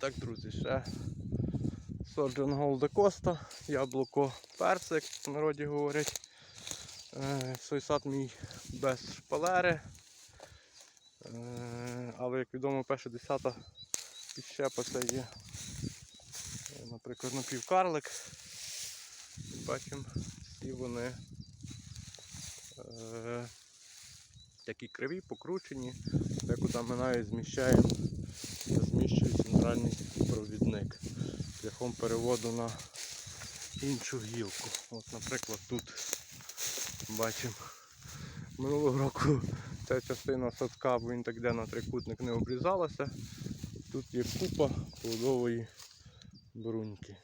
Так, друзі, ще Соджен Голде Коста, яблуко персик, в народі говорять. Е, сад мій без шпалери. Е, Але як відомо, перша десята підщепа це є, е, наприклад, напівкарлик. Бачимо, всі вони такі криві, покручені, декуди ми навіть зміщаємо, центральний провідник шляхом переводу на іншу гілку. От, наприклад, тут бачимо минулого року ця частина садка, бо він так де на трикутник не обрізалася. Тут є купа плодової бруньки.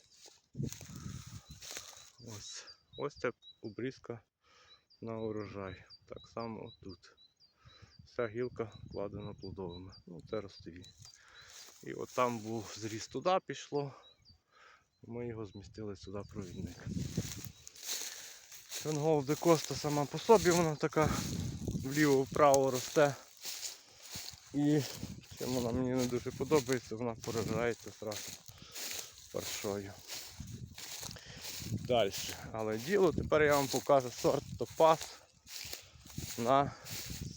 Ось. Ось ця обрізка на урожай. Так само тут. Вся гілка вкладена плодовими. Ну, це ростові. І от там був зріз туди пішло. Ми його змістили сюди провідник. Фенгол де Коста сама по собі вона така вліво-вправо росте. І чим вона мені не дуже подобається, вона поражається зразу паршою. Далі. Але діло тепер я вам покажу сорт топаз на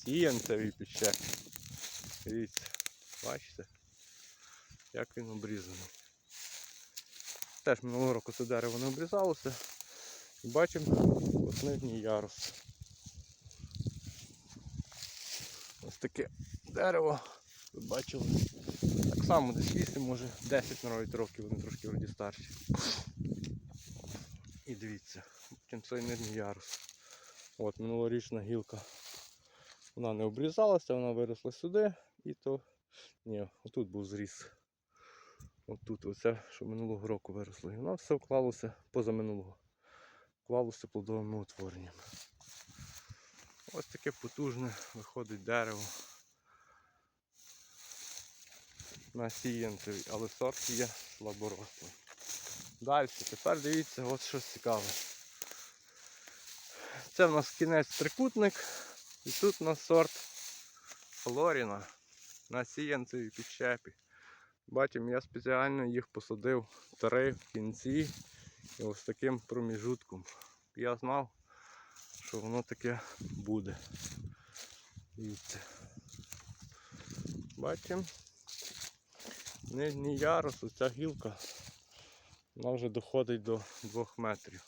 сіянцевій підщепі. Дивіться, бачите, як він обрізаний. Теж минулого року це дерево не обрізалося. І бачимо нижній ярус. Ось таке дерево. Ви бачили. Так само десь 8, може 10 навіть років, вони трошки вроді старші. І дивіться, потім цей нижній ярус. От минулорічна гілка. Вона не обрізалася, вона виросла сюди і то. Ні, отут був зріз. Отут оце, що минулого року виросло. І воно все вклалося позаминулого. Вклалося плодовими утвореннями. Ось таке потужне виходить дерево. На сіянцеві, але сорт є слаборослий. Далі, тепер дивіться, от що цікаве. Це в нас кінець трикутник. І тут у нас сорт Флоріна на сіянцевій підщепі. Бачимо, я спеціально їх посадив три в кінці і ось таким проміжутком. Я знав, що воно таке буде. Дивіться. Бачимо. Нижній ярус, оця гілка, вона вже доходить до 2 метрів.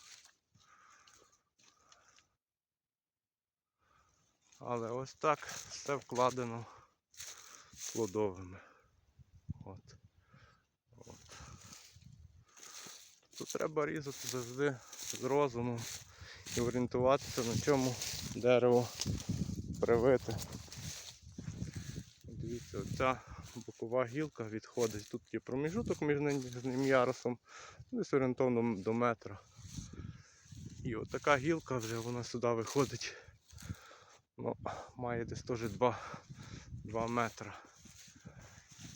Але ось так все вкладено плодовими. От. От. Тут треба різати завжди з розумом і орієнтуватися на чому дерево привити. Дивіться, оця бокова гілка відходить. Тут є проміжуток між нижнім ярусом, десь орієнтовно до метра. І от гілка вже вона сюди виходить. Ну, має десь теж 2, 2 метра.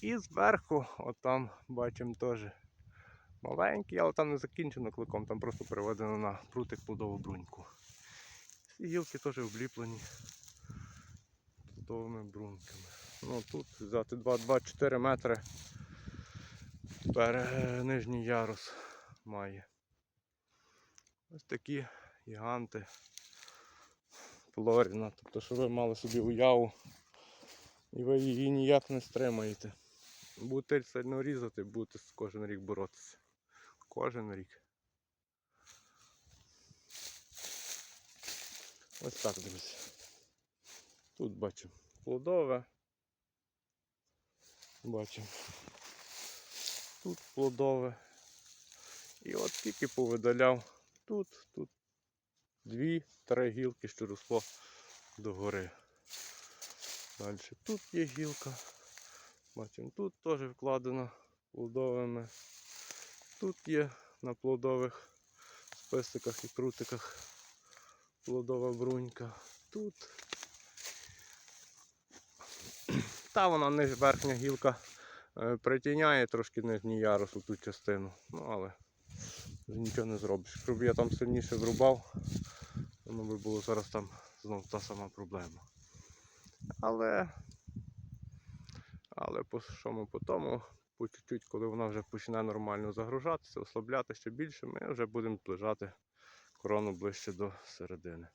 І зверху, отам бачимо теж маленький, але там не закінчено кликом, там просто переведено на прутик плодову бруньку. Ці гілки теж обліплені плодовими бруньками. Ну тут взяти 2-4 метри пере- нижній ярус має. Ось такі гіганти Флоріна. Тобто, що ви мали собі уяву і ви її ніяк не стримаєте. Будете сильно різати, будете кожен рік боротися. Кожен рік. Ось так, друзі. Тут бачимо плодове. Бачимо. Тут плодове. І от тільки повидаляв тут, тут дві-три гілки, що росло догори. Далі тут є гілка. Бачимо, тут теж вкладено плодовими. Тут є на плодових списиках і крутиках плодова брунька. Тут. Та вона верхня гілка е, притіняє трошки нижній ярус у ту частину. Ну але нічого не зробиш. Якщо б я там сильніше зрубав, воно би було зараз там знову та сама проблема. Але але по що ми по тому по чуть-чуть, коли вона вже почне нормально загружатися, ослабляти ще більше, ми вже будемо зближати корону ближче до середини.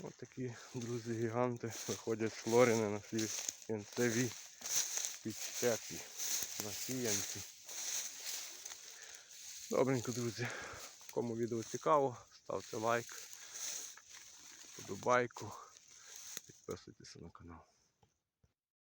Ось такі, друзі, гіганти виходять флоріни на свій кінцеві підщепі, на сіянці. Добренько, друзі. Кому відео цікаво, ставте лайк, подобайку, підписуйтесь на канал.